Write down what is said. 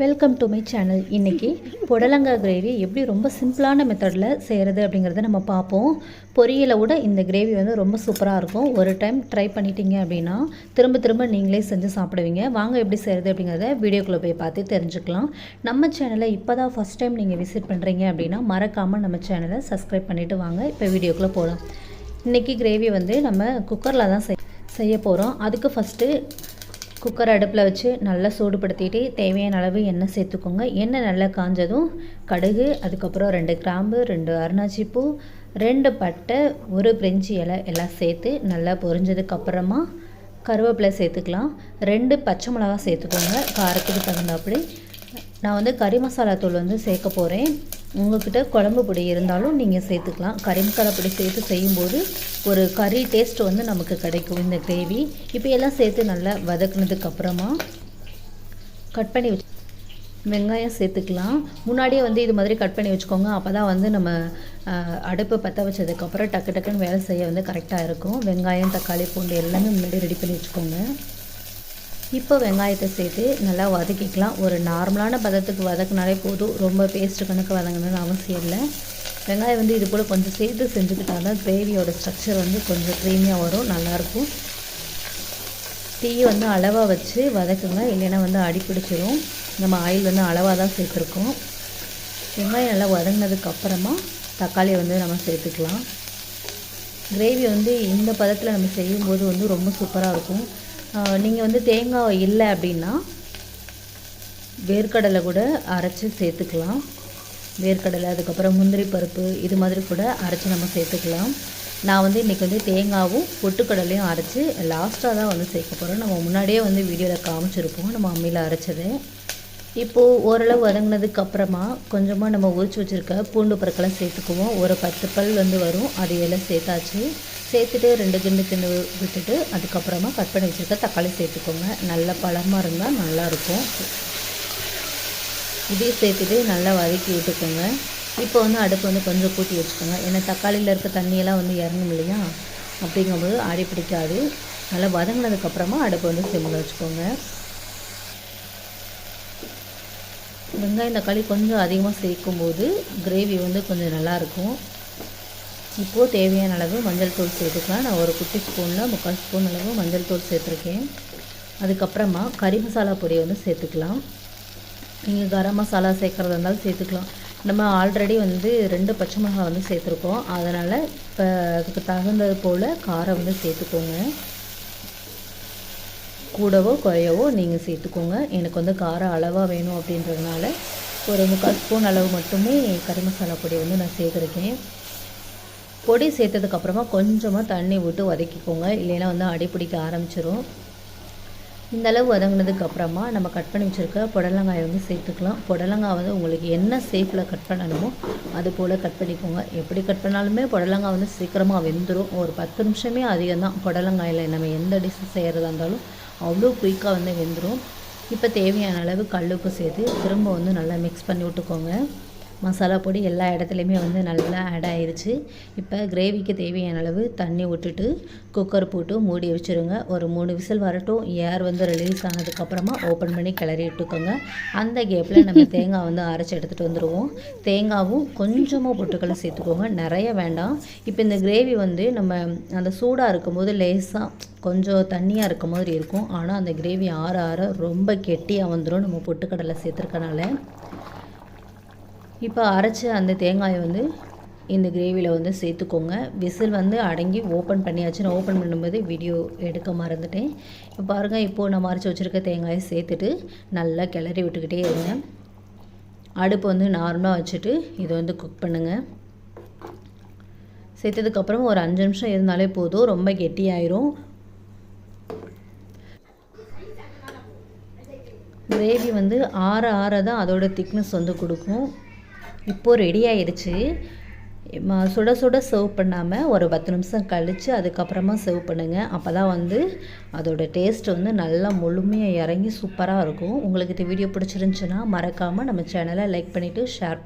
Welcome to my channel இன்றைக்கி புடலங்காய் gravy எப்படி ரொம்ப சிம்பிளான மெத்தடில் செய்கிறது அப்படிங்கிறத நம்ம பார்ப்போம். பொரியலை விட இந்த கிரேவி வந்து ரொம்ப சூப்பராக இருக்கும். ஒரு டைம் ட்ரை பண்ணிட்டீங்க அப்படின்னா திரும்ப திரும்ப நீங்களே செஞ்சு சாப்பிடுவீங்க. வாங்க எப்படி செய்கிறது அப்படிங்கிறத வீடியோக்குள்ளே போய் பார்த்து தெரிஞ்சுக்கலாம். நம்ம சேனலை இப்போ தான் ஃபஸ்ட் டைம் நீங்கள் விசிட் பண்ணுறீங்க அப்படின்னா மறக்காமல் நம்ம சேனலை சப்ஸ்கிரைப் பண்ணிவிட்டு வாங்க. இப்போ வீடியோக்குள்ளே போகலாம் இன்றைக்கி கிரேவி வந்து நம்ம குக்கரில் தான் செய் செய்ய போகிறோம் அதுக்கு ஃபஸ்ட்டு குக்கர் அடுப்பில் வச்சு நல்லா சூடுபடுத்திட்டு தேவையான அளவு எண்ணெய் சேர்த்துக்கோங்க. எண்ணெய் நல்லா காஞ்சதும் கடுகு அதுக்கப்புறம் ரெண்டு கிராம்பு ரெண்டு அருணாச்சி பூ ரெண்டு பட்டை ஒரு பிரெஞ்சி இலை எல்லாம் சேர்த்து நல்லா பொரிஞ்சதுக்கப்புறமா கருவேப்பிலை சேர்த்துக்கலாம். ரெண்டு பச்சை மிளகா சேர்த்துக்கோங்க. காரத்துக்கு தகுந்தாப்படி நான் வந்து கறி மசாலா தூள் வந்து சேர்க்க போகிறேன் உங்கள்கிட்ட குழம்பு பொடி இருந்தாலும் நீங்கள் சேர்த்துக்கலாம். கறி பொடி சேர்த்து செய்யும்போது ஒரு கறி டேஸ்ட் வந்து நமக்கு கிடைக்கும் இந்த கிரேவி. இப்போ எல்லாம் சேர்த்து நல்லா வதக்குனதுக்கப்புறமா கட் பண்ணி வச்சு வெங்காயம் சேர்த்துக்கலாம். முன்னாடியே வந்து இது மாதிரி கட் பண்ணி வச்சுக்கோங்க. அப்போ தான் வந்து நம்ம அடுப்பு பற்ற வச்சதுக்கப்புறம் டக்கு டக்குன்னு வேலை செய்ய வந்து கரெக்டாக இருக்கும். வெங்காயம் தக்காளி பூண்டு எல்லாமே முன்னாடி ரெடி பண்ணி வச்சுக்கோங்க. இப்போ வெங்காயத்தை சேர்த்து நல்லா வதக்கிக்கலாம். ஒரு நார்மலான பதத்துக்கு வதக்கினாலே போதும். ரொம்ப பேஸ்ட்டு கணக்கு வதங்கணும்னு அவசியம் இல்லை. வெங்காயம் வந்து இது போல் கொஞ்சம் சேர்த்து செஞ்சுக்கிட்டா தான் கிரேவியோட ஸ்ட்ரக்சர் வந்து கொஞ்சம் க்ரீமியாக வரும். நல்லாயிருக்கும். டீ வந்து அளவாக வச்சு வதக்குங்க. இல்லைன்னா வந்து அடிப்பிடிச்சிடும் நம்ம ஆயில் வந்து அளவாக தான் சேர்த்துருக்கோம். வெங்காயம் நல்லா வதங்கினதுக்கப்புறமா தக்காளியை வந்து நம்ம சேர்த்துக்கலாம். கிரேவி வந்து இந்த பதத்தில் நம்ம செய்யும்போது வந்து ரொம்ப சூப்பராக இருக்கும். நீங்கள் வந்து தேங்காய் இல்லை அப்படின்னா வேர்க்கடலை கூட அரைச்சி சேர்த்துக்கலாம். வேர்க்கடலை அதுக்கப்புறம் முந்திரி பருப்பு இது மாதிரி கூட அரைச்சி நம்ம சேர்த்துக்கலாம். நான் வந்து இன்றைக்கி வந்து தேங்காவும் பொட்டுக்கடலையும் அரைச்சி லாஸ்ட்டாக தான் வந்து சேர்க்க போகிறோம் நம்ம முன்னாடியே வந்து வீடியோவில் காமிச்சிருப்போம் நம்ம அம்மியில் அரைச்சது. இப்போது ஓரளவு வதங்கினதுக்கு அப்புறமா கொஞ்சமாக நம்ம உரிச்சு வச்சுருக்க பூண்டு பருக்கெல்லாம் சேர்த்துக்குவோம். ஒரு பத்து பல் வந்து வரும் அது எல்லாம் சேர்த்தாச்சு. சேர்த்துட்டு ரெண்டு கிண்டு கிண்டு விட்டுட்டு அதுக்கப்புறமா கட் பண்ணி வச்சுருக்க தக்காளி சேர்த்துக்கோங்க. நல்ல பழமாக இருந்தால் நல்லாயிருக்கும் இதையும் சேர்த்துட்டு நல்லா வதக்கி விட்டுக்கோங்க. இப்போ வந்து அடுப்பு வந்து கொஞ்சம் கூட்டி வச்சுக்கோங்க. ஏன்னா தக்காளியில் இருக்க தண்ணியெல்லாம் வந்து இறங்கும் இல்லையா? அப்படிங்கும்போது அடி பிடிக்காது. நல்லா வதங்கினதுக்கப்புறமா அடுப்பு வந்து சிம்மில் வச்சுக்கோங்க. வெங்காயம் தக்காளி கொஞ்சம் அதிகமாக சேர்க்கும்போது கிரேவி வந்து கொஞ்சம் நல்லாயிருக்கும் இப்போது தேவையான அளவு மஞ்சள் தூள் சேர்த்துக்கலாம். நான் ஒரு குட்டி ஸ்பூனில் முக்கால் ஸ்பூன் அளவு மஞ்சள் தூள் சேர்த்துருக்கேன். அதுக்கப்புறமா கறி மசாலா பொடி வந்து சேர்த்துக்கலாம். நீங்கள் கரம் மசாலா சேர்க்குறதா இருந்தாலும் சேர்த்துக்கலாம். நம்ம ஆல்ரெடி வந்து ரெண்டு பச்சை மிளகாய் வந்து சேர்த்துருக்கோம். அதனால் இப்போ அதுக்கு தகுந்தது போல் காரம் வந்து சேர்த்துக்கோங்க. கூடவோ குறையவோ நீங்கள் சேர்த்துக்கோங்க. எனக்கு வந்து காரம் அளவாக வேணும் அப்படின்றதுனால ஒரு முக்கால் ஸ்பூன் அளவு மட்டுமே கறி மசாலா பொடி வந்து நான் சேர்த்துருக்கேன். பொடி சேர்த்ததுக்கப்புறமா கொஞ்சமாக தண்ணி விட்டு வதக்கிக்கோங்க. இல்லைன்னா வந்து அடிப்பிடிக்க ஆரம்பிச்சிரும். இந்த அளவு வதங்கினதுக்கப்புறமா நம்ம கட் பண்ணி வச்சுருக்க புடலங்காயை வந்து சேர்த்துக்கலாம். புடலங்காய் வந்து உங்களுக்கு என்ன ஷேப்பில் கட் பண்ணணுமோ அது போல் கட் பண்ணிக்கோங்க. எப்படி கட் பண்ணாலுமே புடலங்காய் வந்து சீக்கிரமாக வெந்துடும் ஒரு பத்து நிமிஷமே அதிகம் தான் புடலங்காயில் நம்ம எந்த டிஷ் செய்கிறதா இருந்தாலும் அவ்வளோ குயிக்காக வந்து வெந்துடும் இப்போ தேவையான அளவு கல்லுப்பு சேர்த்து திரும்ப வந்து நல்லா மிக்ஸ் பண்ணி விட்டுக்கோங்க. மசாலா பொடி எல்லா இடத்துலையுமே வந்து நல்லா ஆட் ஆயிடுச்சு இப்போ கிரேவிக்கு தேவையான அளவு தண்ணி விட்டுட்டு குக்கர் போட்டு மூடி வச்சுருங்க. ஒரு மூணு விசில் வரட்டும். ஏர் வந்து ரிலீஸ் ஆனதுக்கப்புறமா ஓப்பன் பண்ணி கிளறி விட்டுக்கோங்க. அந்த கேப்பில் நம்ம தேங்காய் வந்து அரைச்சி எடுத்துகிட்டு வந்துடுவோம் தேங்காவும் கொஞ்சமாக பொட்டுக்களை சேர்த்துக்கோங்க. நிறைய வேண்டாம். இப்போ இந்த கிரேவி வந்து நம்ம அந்த சூடாக இருக்கும்போது லேசாக கொஞ்சம் தண்ணியாக இருக்க மாதிரி இருக்கும். ஆனால் அந்த கிரேவி ஆற ஆற ரொம்ப கெட்டியாக வந்துடும் நம்ம பொட்டுக்கடலை சேர்த்துருக்கனால. இப்போ அரைச்ச அந்த தேங்காயை வந்து இந்த கிரேவியில் வந்து சேர்த்துக்கோங்க. விசில் வந்து அடங்கி ஓப்பன் பண்ணியாச்சு. நான் ஓப்பன் பண்ணும்போது வீடியோ எடுக்க மறந்துட்டேன். இப்போ பாருங்கள் இப்போது நம்ம அரைச்சி வச்சுருக்க தேங்காயை சேர்த்துட்டு நல்லா கிளறி விட்டுக்கிட்டே இருங்க. அடுப்பு வந்து நார்மலாக வச்சுட்டு இதை வந்து குக் பண்ணுங்கள் சேர்த்ததுக்கப்புறம் ஒரு அஞ்சு நிமிஷம் இருந்தாலே போதும். ரொம்ப கெட்டியாயிரும். கிரேவி வந்து ஆற ஆற தான் அதோட திக்னஸ் வந்து கொடுக்கும். இப்போது ரெடி ஆயிடுச்சு. சுட சுட சர்வ் பண்ணாமல் ஒரு பத்து நிமிஷம் கழித்து அதுக்கப்புறமா சர்வ் பண்ணுங்கள் அப்போ தான் வந்து அதோடய டேஸ்ட் வந்து நல்லா முழுமையாக இறங்கி சூப்பராக இருக்கும். உங்களுக்கு இந்த வீடியோ பிடிச்சிருந்துச்சுன்னா மறக்காமல் நம்ம சேனலை லைக் பண்ணிவிட்டு ஷேர்